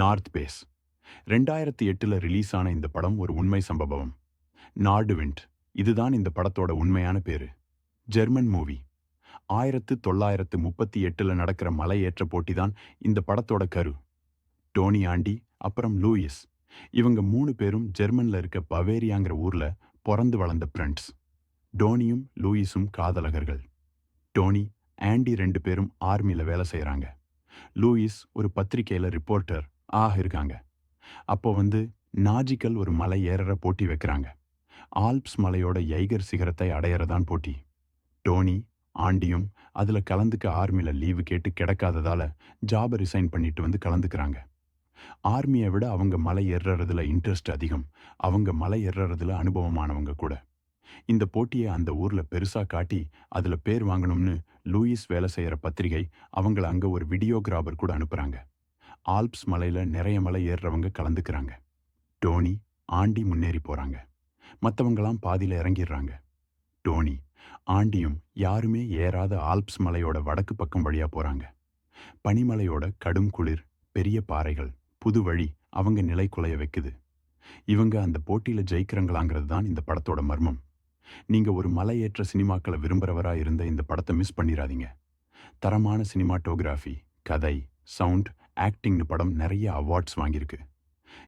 North base. ரெண்டாயிரத்தி எட்டுல release ஆன இந்த படம் ஒரு உண்மை சம்பவம். நார்டுவிண்ட் இதுதான் இந்த படத்தோட உண்மையான பேரு. German movie. ஆயிரத்து தொள்ளாயிரத்து முப்பத்தி எட்டுல நடக்கிற மலையேற்ற போட்டி தான் இந்த படத்தோட கரு. டோனி ஆண்டி அப்புறம் லூயிஸ். இவங்க மூணு பேரும் ஜெர்மன்ல இருக்க பவேரியாங்கிற ஊர்ல பிறந்து வளர்ந்த ஃப்ரெண்ட்ஸ் டோனியும் லூயிஸும் காதலகர்கள். டோனி ஆண்டி ரெண்டு பேரும் ஆர்மியில் வேலை செய்கிறாங்க லூயிஸ் ஒரு பத்திரிகையில் ரிப்போர்ட்டர். ஆக இருக்காங்க. அப்போ வந்து நாஜிக்கல் ஒரு மலை ஏறற போட்டி வைக்கிறாங்க. ஆல்ப்ஸ் மலையோட எய்கர் சிகரத்தை அடையறதான் போட்டி. டோனி ஆண்டியும் அதுல கலந்துக்க ஆர்மியில் லீவு கேட்டு கிடைக்காததால ஜாபை ரிசைன் பண்ணிட்டு வந்து கலந்துக்கிறாங்க. ஆர்மியை விட அவங்க மலை ஏறுறதுல இன்ட்ரெஸ்ட் அதிகம். அவங்க மலை ஏறுறதுல அனுபவமானவங்க கூட. இந்த போட்டியை அந்த ஊர்ல பெருசா காட்டி அதுல பேர் வாங்கணும்னு லூயிஸ் வேலை செய்யற பத்திரிகை அவங்கள அங்க ஒரு வீடியோகிராபர் கூட அனுப்புறாங்க. ஆல்ப்ஸ் மலையில நிறைய மலை ஏறுறவங்க கலந்துக்கிறாங்க. டோனி ஆண்டி முன்னேறி போறாங்க. மற்றவங்களாம் பாதியில இறங்கிடுறாங்க. டோனி ஆண்டியும் யாருமே ஏறாத ஆல்ப்ஸ் மலையோட வடக்கு பக்கம் வழியா போறாங்க. பனிமலையோட கடும் குளிர் பெரிய பாறைகள் புது வழி அவங்க நிலை குலைய வைக்குது. இவங்க அந்த போட்டியில ஜெயிக்கிறாங்களாங்கிறது தான் இந்த படத்தோட மர்மம். நீங்க ஒரு மலையேற்ற சினிமாக்களை விரும்புறவரா இருந்த இந்த படத்தை மிஸ் பண்ணிடாதீங்க தரமான சினிமாட்டோகிராஃபி கதை சவுண்ட் ஆக்டிங்னு படம் நிறைய அவார்ட்ஸ் வாங்கியிருக்கு.